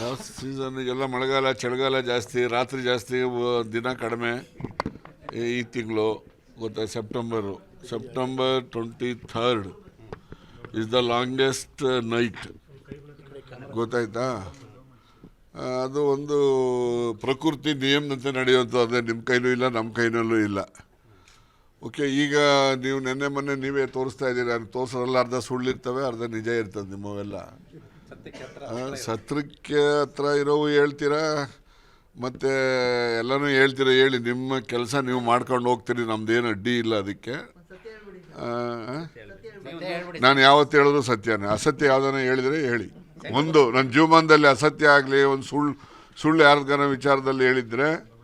ಯಾವ ಎಲ್ಲ ಮಳೆಗಾಲ, ಚಳಿಗಾಲ ಜಾಸ್ತಿ, ರಾತ್ರಿ ಜಾಸ್ತಿ ದಿನ ಕಡಿಮೆ. ಈ- ತಿಂಗಳು, ಗೊತ್ತಾ? September September twenty third is the longest night ಗೊತ್ತಾಯ್ತಾ ಅದು ಒಂದು ಪ್ರಕೃತಿ ನಿಯಮದಂತೆ ನಡೆಯುವಂಥದ್ದು ಅದೇ. ನಿಮ್ಮ ಕೈಲೂ ಇಲ್ಲ ನಮ್ಮ ಕೈನಲ್ಲೂ ಇಲ್ಲ. ಓಕೆ ಈಗ ನೀವು ನೆನ್ನೆ ಮೊನ್ನೆ ನೀವೇ ತೋರಿಸ್ತಾ ಇದ್ದೀರಿ. ಅದು ತೋರಿಸೋದ್ರಲ್ಲಿ ಅರ್ಧ ಸುಳ್ಳಿರ್ತವೆ, ಅರ್ಧ ನಿಜ ಇರ್ತದೆ ನಿಮ್ಮವೆಲ್ಲ. ಸತ್ರಕ್ಕೆ ಹತ್ರ ಇರೋವು ಹೇಳ್ತೀರಾ? ಮತ್ತು ಎಲ್ಲನೂ ಹೇಳ್ತೀರಾ? ಹೇಳಿ ನಿಮ್ಮ ಕೆಲಸ ನೀವು ಮಾಡ್ಕೊಂಡು ಹೋಗ್ತೀರಿ ನಮ್ದೇನು ಅಡ್ಡಿ ಇಲ್ಲ ಅದಕ್ಕೆ. ಆ, ನಾನು ಯಾವತ್ತು ಹೇಳಿದ್ರು ಸತ್ಯನೇ. ಅಸತ್ಯ ಯಾವುದನ್ನ ಹೇಳಿದರೆ ಹೇಳಿ. ಒಂದು ನನ್ನ ಜೀವಮಾನದಲ್ಲಿ ಅಸತ್ಯ ಆಗಲಿ ಒಂದು ಸುಳ್ಳು ಸುಳ್ಳು ಯಾರ್ದಾನ ವಿಚಾರದಲ್ಲಿ ಹೇಳಿದರೆ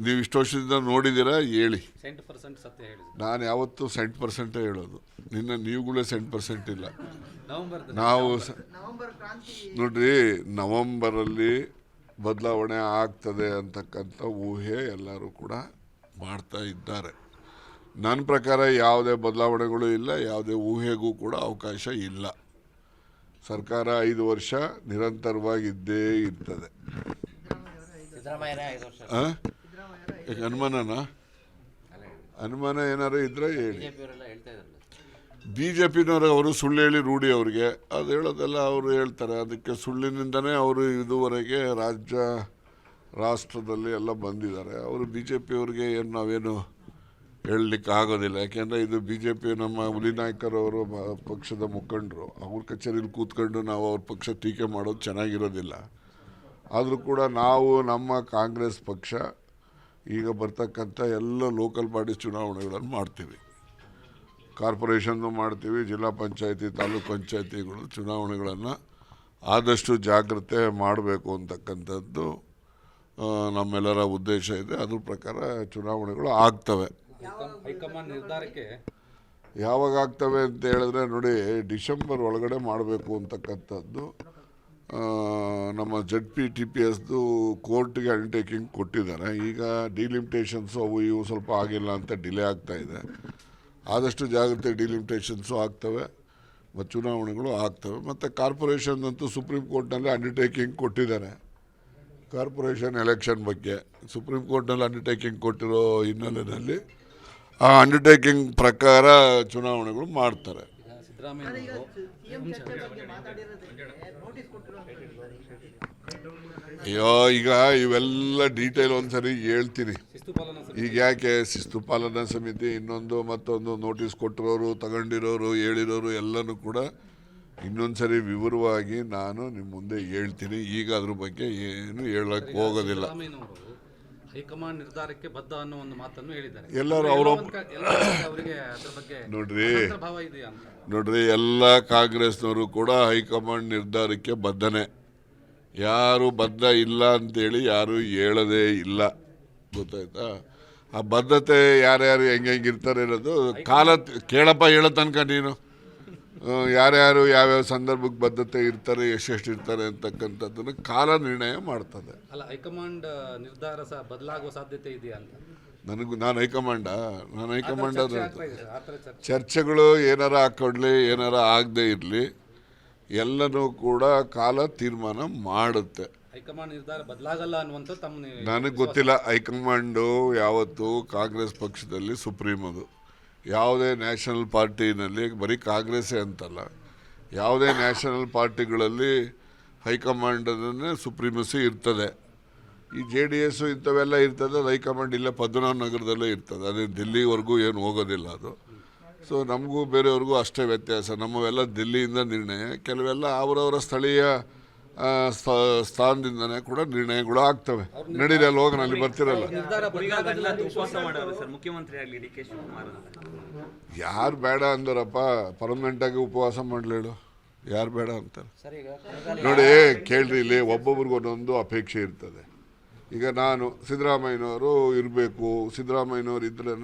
ನೀವು ಇಷ್ಟು ವರ್ಷದಿಂದ ನೋಡಿದ್ದೀರಾ? ಹೇಳಿ. ಸೆಂಟ್ ಪರ್ಸೆಂಟ್ ಸತ್ಯ ಹೇಳಿ ನಾನು ಯಾವತ್ತೂ ಸೆಂಟ್ ಪರ್ಸೆಂಟೇ ಹೇಳೋದು. ನಿನ್ನ ನೀವುಗಳೇ ಸೆಂಟ್ ಪರ್ಸೆಂಟ್ ಇಲ್ಲ. ನವೆಂಬರ್ ನಾವು ಸ- ನೋಡ್ರಿ ನವಂಬರಲ್ಲಿ ಬದಲಾವಣೆ ಆಗ್ತದೆ ಅಂತಕ್ಕಂಥ ಊಹೆ ಎಲ್ಲರೂ ಕೂಡ ಮಾಡ್ತಾ ಇದ್ದಾರೆ. ನನ್ನ ಪ್ರಕಾರ ಯಾವುದೇ ಬದಲಾವಣೆಗಳು ಇಲ್ಲ ಯಾವುದೇ ಊಹೆಗೂ ಕೂಡ ಅವಕಾಶ ಇಲ್ಲ. ಸರ್ಕಾರ ಐದು ವರ್ಷ ನಿರಂತರವಾಗಿದ್ದೇ ಇರ್ತದೆ. ಹಾಂ ಐದು ವರ್ಷ. ಆ? ಯಾಕೆ ಅನುಮಾನನ? ಅನುಮಾನ ಏನಾರು ಇದ್ರೆ ಹೇಳಿ. ಬಿ ಜೆ ಪಿನವರು ಅವರು ಸುಳ್ಳು ಹೇಳಿ ರೂಢಿ ಅವ್ರಿಗೆ. ಅದು ಹೇಳೋದೆಲ್ಲ ಅವರು ಹೇಳ್ತಾರೆ. ಅದಕ್ಕೆ ಸುಳ್ಳಿನಿಂದನೇ ಅವರು ಇದುವರೆಗೆ ರಾಜ್ಯ ರಾಷ್ಟ್ರದಲ್ಲಿ ಎಲ್ಲ ಬಂದಿದ್ದಾರೆ. ಅವರು ಬಿ ಜೆ ಪಿಯವ್ರಿಗೆ ಏನು ನಾವೇನು ಹೇಳಲಿಕ್ಕೆ ಆಗೋದಿಲ್ಲ. ಯಾಕೆಂದರೆ ಇದು ಬಿ ಜೆ ಪಿ ನಮ್ಮ ಹುಲಿ ನಾಯಕರವರು ಪಕ್ಷದ ಮುಖಂಡರು. ಅವ್ರ ಕಚೇರಿಲಿ ಕೂತ್ಕೊಂಡು ನಾವು ಅವ್ರ ಪಕ್ಷ ಟೀಕೆ ಮಾಡೋದು ಚೆನ್ನಾಗಿರೋದಿಲ್ಲ. ಆದರೂ ಕೂಡ ನಾವು ನಮ್ಮ ಕಾಂಗ್ರೆಸ್ ಪಕ್ಷ ಈಗ ಬರ್ತಕ್ಕಂಥ ಎಲ್ಲ ಲೋಕಲ್ ಬಾಡಿ ಚುನಾವಣೆಗಳನ್ನು ಮಾಡ್ತೀವಿ. ಕಾರ್ಪೊರೇಷನ್ನು ಮಾಡ್ತೀವಿ ಜಿಲ್ಲಾ ಪಂಚಾಯತಿ ತಾಲೂಕು ಪಂಚಾಯತಿಗಳು ಚುನಾವಣೆಗಳನ್ನು ಆದಷ್ಟು ಜಾಗ್ರತೆ ಮಾಡಬೇಕು ಅಂತಕ್ಕಂಥದ್ದು ನಮ್ಮೆಲ್ಲರ ಉದ್ದೇಶ ಇದೆ. ಅದ್ರ ಪ್ರಕಾರ ಚುನಾವಣೆಗಳು ಆಗ್ತವೆ. ಹೈಕಮಾಂಡ್ ನಿರ್ಧಾರಕ್ಕೆ ಯಾವಾಗ ಆಗ್ತವೆ ಅಂತ ಹೇಳಿದ್ರೆ ನೋಡಿ ಡಿಸೆಂಬರ್ ಒಳಗಡೆ ಮಾಡಬೇಕು ಅಂತಕ್ಕಂಥದ್ದು. ನಮ್ಮ ಜಡ್ ಪಿ ಟಿ ಪಿ ಎಸ್ದು ಕೋರ್ಟ್ಗೆ ಅಂಡರ್ಟೇಕಿಂಗ್ ಕೊಟ್ಟಿದ್ದಾರೆ. ಈಗ ಡಿಲಿಮಿಟೇಷನ್ಸು ಅವು ಇವು ಸ್ವಲ್ಪ ಆಗಿಲ್ಲ ಅಂತ ಡಿಲೇ ಆಗ್ತಾ ಇದೆ. ಆದಷ್ಟು ಜಾಗ್ರತೆ ಡಿಲಿಮಿಟೇಷನ್ಸು ಆಗ್ತವೆ. ಮತ್ತು ಚುನಾವಣೆಗಳು ಆಗ್ತವೆ. ಮತ್ತು ಕಾರ್ಪೊರೇಷನ್ ಅಂತೂ ಸುಪ್ರೀಂ ಕೋರ್ಟ್ನಲ್ಲಿ ಅಂಡರ್ಟೇಕಿಂಗ್ ಕೊಟ್ಟಿದ್ದಾರೆ. ಕಾರ್ಪೊರೇಷನ್ ಎಲೆಕ್ಷನ್ ಬಗ್ಗೆ. ಸುಪ್ರೀಂ ಕೋರ್ಟ್ನಲ್ಲಿ ಅಂಡರ್ಟೇಕಿಂಗ್ ಕೊಟ್ಟಿರೋ ಹಿನ್ನೆಲೆಯಲ್ಲಿ ಆ ಅಂಡರ್ಟೇಕಿಂಗ್ ಪ್ರಕಾರ ಚುನಾವಣೆಗಳು ಮಾಡ್ತಾರೆ. ಅಯ್ಯೋ ಈಗ ಇವೆಲ್ಲ ಡೀಟೇಲ್ ಒಂದ್ಸರಿ ಹೇಳ್ತೀನಿ. ಈಗ ಯಾಕೆ ಶಿಸ್ತು ಪಾಲನಾ ಸಮಿತಿ ಇನ್ನೊಂದು ಮತ್ತೊಂದು ನೋಟಿಸ್ ಕೊಟ್ಟಿರೋರು ತಗೊಂಡಿರೋರು ಹೇಳಿರೋರು ಎಲ್ಲನೂ ಕೂಡ ಇನ್ನೊಂದ್ಸರಿ ವಿವರವಾಗಿ ನಾನು ನಿಮ್ಮ ಮುಂದೆ ಹೇಳ್ತೀನಿ. ಈಗ ಅದ್ರ ಬಗ್ಗೆ ಏನು ಹೇಳಕ್ಕೆ ಹೋಗೋದಿಲ್ಲ. ಹೈಕಮಾಂಡ್ ನಿರ್ಧಾರಕ್ಕೆ ಬದ್ಧ ಅನ್ನೋ ಒಂದು ಮಾತನ್ನು ಹೇಳಿದ್ದಾರೆ. ಎಲ್ಲರೂ ಅವರಿಗೆ ಅದ್ರ ಬಗ್ಗೆ ನೋಡ್ರಿ. ಭಾವ ಇದೆಯಾ ಅಂತ. ನೋಡ್ರಿ ಎಲ್ಲ ಕಾಂಗ್ರೆಸ್ನವರು ಕೂಡ ಹೈಕಮಾಂಡ್ ನಿರ್ಧಾರಕ್ಕೆ ಬದ್ಧನೆ. ಯಾರು ಬದ್ಧ ಇಲ್ಲ ಅಂತೇಳಿ ಯಾರು ಹೇಳದೇ ಇಲ್ಲ. ಗೊತ್ತಾಯ್ತಾ? ಆ ಬದ್ಧತೆ ಯಾರ್ಯಾರು ಹೆಂಗೆ ಹೆಂಗೆ ಇರ್ತಾರೆ ಅನ್ನೋದು ಕಾಲ ಕೇಳಪ್ಪ ಹೇಳೋ ತನಕ ನೀನು. ಯಾರ್ಯಾರು ಯಾವ್ಯಾವ ಸಂದರ್ಭಕ್ಕೆ ಬದ್ಧತೆ ಇರ್ತಾರೆ ಎಷ್ಟೆಷ್ಟು ಇರ್ತಾರೆ ಅಂತಕ್ಕಂಥದ್ದನ್ನು ಕಾಲ ನಿರ್ಣಯ ಮಾಡ್ತದೆ. ಅಲ್ಲ ಹೈಕಮಾಂಡ್ ನಿರ್ಧಾರ ಸಹ ಬದಲಾಗುವ ಸಾಧ್ಯತೆ ಇದೆಯಾ ಅಂತ? ನನಗೂ ನಾನು ಹೈಕಮಾಂಡ? ನಾನು ಹೈಕಮಾಂಡ್ ಚರ್ಚೆಗಳು ಏನಾರ ಹಾಕ್ಕೊಡ್ಲಿ ಏನಾರ ಆಗದೆ ಇರಲಿ ಎಲ್ಲನೂ ಕೂಡ ಕಾಲ ತೀರ್ಮಾನ ಮಾಡುತ್ತೆ. ಹೈಕಮಾಂಡ್ ನಿರ್ಧಾರ ಬದಲಾಗಲ್ಲ ಅನ್ನುವಂಥ ತಮ್ಮ ನನಗೆ ಗೊತ್ತಿಲ್ಲ ಹೈಕಮಾಂಡು ಯಾವತ್ತು ಕಾಂಗ್ರೆಸ್ ಪಕ್ಷದಲ್ಲಿ ಸುಪ್ರೀಂ ಅದು. ಯಾವುದೇ ನ್ಯಾಷನಲ್ ಪಾರ್ಟಿನಲ್ಲಿ, ಬರೀ ಕಾಂಗ್ರೆಸ್ಸೇ ಅಂತಲ್ಲ, ಯಾವುದೇ ನ್ಯಾಷನಲ್ ಪಾರ್ಟಿಗಳಲ್ಲಿ ಹೈಕಮಾಂಡನೇ ಸುಪ್ರೀಮಸಿ ಇರ್ತದೆ. ಈ ಜೆ ಡಿ ಎಸ್ ಇಂಥವೆಲ್ಲ ಇರ್ತದೆ, ಅದು ಹೈಕಮಾಂಡ್ ಇಲ್ಲೇ, ಪದ್ಮನಾಭ ನಗರದಲ್ಲೇ ಇರ್ತದೆ. ಅದೇ ದಿಲ್ಲಿವರೆಗೂ ಏನು ಹೋಗೋದಿಲ್ಲ ಅದು. ಸೊ ನಮಗೂ ಬೇರೆಯವ್ರಿಗೂ ಅಷ್ಟೇ ವ್ಯತ್ಯಾಸ. ನಮ್ಮವೆಲ್ಲ ದಿಲ್ಲಿಯಿಂದ ನಿರ್ಣಯ. ಕೆಲವೆಲ್ಲ ಅವರವರ ಸ್ಥಳೀಯ ಸ್ಥಾನದಿಂದನೇ ಕೂಡ ನಿರ್ಣಯಗಳು ಆಗ್ತವೆ. ನಡೀರಿ ಅಲ್ಲಿ ಹೋಗೋಣ ಅಲ್ಲಿ ಬರ್ತಿರಲ್ಲ ಯಾರು ಬೇಡ ಅಂದಾರಪ್ಪ ಪರ್ಮನೆಂಟಾಗಿ ಉಪವಾಸ ಮಾಡಲೇಳು ಯಾರು ಬೇಡ ಅಂತಾರೆ. ನೋಡಿ ಕೇಳ್ರಿ ಇಲ್ಲಿ ಒಬ್ಬೊಬ್ರಿಗೆ ಒಂದೊಂದು ಅಪೇಕ್ಷೆ ಇರ್ತದೆ. ಈಗ ನಾನು ಸಿದ್ದರಾಮಯ್ಯನವರು ಇರಬೇಕು. ಸಿದ್ದರಾಮಯ್ಯನವರು ಇದ್ರೇ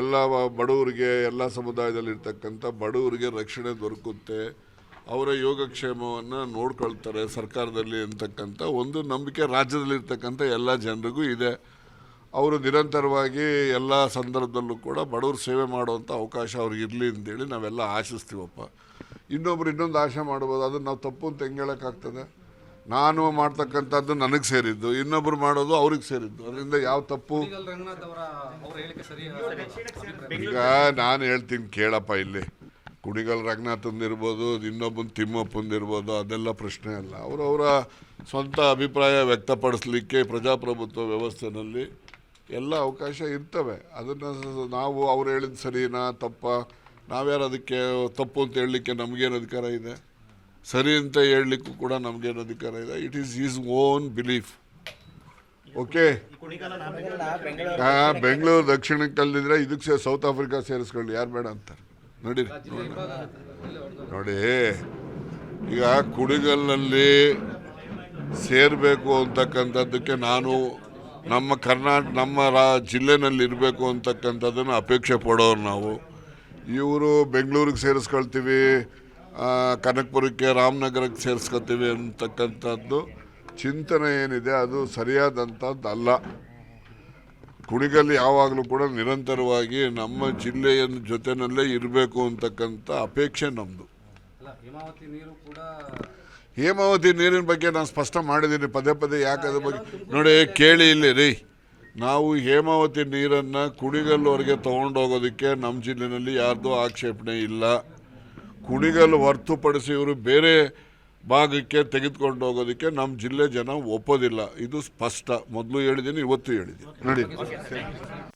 ಎಲ್ಲ ಬಡವರಿಗೆ ಎಲ್ಲ ಸಮುದಾಯದಲ್ಲಿ ಇರ್ತಕ್ಕಂಥ ಬಡವರಿಗೆ ರಕ್ಷಣೆ ದೊರಕುತ್ತೆ. ಅವರ ಯೋಗಕ್ಷೇಮವನ್ನು ನೋಡ್ಕೊಳ್ತಾರೆ ಸರ್ಕಾರದಲ್ಲಿ ಅಂತಕ್ಕಂಥ ಒಂದು ನಂಬಿಕೆ ರಾಜ್ಯದಲ್ಲಿರ್ತಕ್ಕಂಥ ಎಲ್ಲ ಜನರಿಗೂ ಇದೆ. ಅವರು ನಿರಂತರವಾಗಿ ಎಲ್ಲ ಸಂದರ್ಭದಲ್ಲೂ ಕೂಡ ಬಡವರು ಸೇವೆ ಮಾಡುವಂಥ ಅವಕಾಶ ಅವ್ರಿಗೆ ಇರಲಿ ಅಂತೇಳಿ ನಾವೆಲ್ಲ ಆಶಿಸ್ತೀವಪ್ಪ. ಇನ್ನೊಬ್ರು ಇನ್ನೊಂದು ಆಶೆ ಮಾಡ್ಬೋದು, ಅದನ್ನು ನಾವು ತಪ್ಪು ಅಂತ ಹೆಂಗೆ ಹೇಳೋಕ್ಕಾಗ್ತದೆ? ನಾನು ಮಾಡ್ತಕ್ಕಂಥದ್ದು ನನಗೆ ಸೇರಿದ್ದು, ಇನ್ನೊಬ್ರು ಮಾಡೋದು ಅವ್ರಿಗೆ ಸೇರಿದ್ದು, ಅದರಿಂದ ಯಾವ ತಪ್ಪು? ಈಗ ನಾನು ಹೇಳ್ತೀನಿ ಕೇಳಪ್ಪ ಇಲ್ಲಿ. ಕುಣಿಗಲ್ ರಂಗನಾಥಂದು ಇರ್ಬೋದು ಇನ್ನೊಬ್ಬನ ತಿಮ್ಮಪ್ಪಂದು ಇರ್ಬೋದು ಅದೆಲ್ಲ ಪ್ರಶ್ನೆ ಅಲ್ಲ. ಅವರವರ ಸ್ವಂತ ಅಭಿಪ್ರಾಯ ವ್ಯಕ್ತಪಡಿಸಲಿಕ್ಕೆ ಪ್ರಜಾಪ್ರಭುತ್ವ ವ್ಯವಸ್ಥೆನಲ್ಲಿ ಎಲ್ಲ ಅವಕಾಶ ಇರ್ತವೆ. ಅದನ್ನು ನಾವು ಅವ್ರು ಹೇಳಿದ ಸರಿನಾ ತಪ್ಪ? ನಾವ್ಯಾರು ಅದಕ್ಕೆ ತಪ್ಪು ಅಂತ ಹೇಳಲಿಕ್ಕೆ ನಮಗೇನು ಅಧಿಕಾರ ಇದೆ? ಸರಿ ಅಂತ ಹೇಳಲಿಕ್ಕೂ ಕೂಡ ನಮಗೇನು ಅಧಿಕಾರ ಇದೆ? It is is own belief okay ಹಾಂ ಬೆಂಗಳೂರು ದಕ್ಷಿಣಕ್ಕೆ ಅಲ್ಲಿದ್ರೆ ಇದಕ್ಕೆ ಸೌತ್ ಆಫ್ರಿಕಾ ಸೇರಿಸ್ಕೊಳ್ಳಿ. ಯಾರು ಬೇಡ ಅಂತಾರೆ. ನಡೀರಿ ನೋಡಿ. ಈಗ ಕುಡಿಗಲ್ನಲ್ಲಿ ಸೇರಬೇಕು ಅಂತಕ್ಕಂಥದ್ದಕ್ಕೆ ನಾನು ನಮ್ಮ ಕರ್ನಾಟಕ ನಮ್ಮ ರಾ, ಜಿಲ್ಲೆನಲ್ಲಿ ಇರಬೇಕು ಅಂತಕ್ಕಂಥದ್ದನ್ನು ಅಪೇಕ್ಷೆ ಪಡೋರು ನಾವು. ಇವರು ಬೆಂಗಳೂರಿಗೆ ಸೇರಿಸ್ಕೊಳ್ತೀವಿ ಕನಕಪುರಕ್ಕೆ, ರಾಮನಗರಕ್ಕೆ ಸೇರಿಸ್ಕೊತೀವಿ ಅಂತಕ್ಕಂಥದ್ದು ಚಿಂತನೆ ಏನಿದೆ, ಅದು ಸರಿಯಾದಂಥದ್ದು ಅಲ್ಲ ಕುಣಿಗಲ್ ಯಾವಾಗಲೂ ಕೂಡ ನಿರಂತರವಾಗಿ ನಮ್ಮ ಜಿಲ್ಲೆಯ ಜೊತೆನಲ್ಲೇ ಇರಬೇಕು ಅಂತಕ್ಕಂಥ ಅಪೇಕ್ಷೆ ನಮ್ಮದು ಅಲ್ಲ ಹೇಮಾವತಿ ನೀರು ಕೂಡ ಹೇಮಾವತಿ ನೀರಿನ ಬಗ್ಗೆ ನಾನು ಸ್ಪಷ್ಟ ಮಾಡಿದ್ದೀನಿ ಪದೇ ಪದೇ ಯಾಕೆ ಅದ್ರ ಬಗ್ಗೆ ನೋಡಿ ಕೇಳಿ ಇಲ್ಲಿ ರೀ. ನಾವು ಹೇಮಾವತಿ ನೀರನ್ನು ಕುಣಿಗಲ್ವರೆಗೆ ತೊಗೊಂಡೋಗೋದಕ್ಕೆ ನಮ್ಮ ಜಿಲ್ಲೆಯಲ್ಲಿ ಯಾರ್ದೂ ಆಕ್ಷೇಪಣೆ ಇಲ್ಲ. ಕುಣಿಗಲ್ ಹೊರ್ತುಪಡಿಸಿ ಇವರು ಬೇರೆ ಭಾಗಕ್ಕೆ ತೆಗೆದುಕೊಂಡು ಹೋಗೋದಕ್ಕೆ ನಮ್ಮ ಜಿಲ್ಲೆ ಜನ ಒಪ್ಪೋದಿಲ್ಲ. ಇದು ಸ್ಪಷ್ಟ. ಮೊದಲು ಹೇಳಿದ್ದೀನಿ ಇವತ್ತು ಹೇಳಿದ್ದೀನಿ.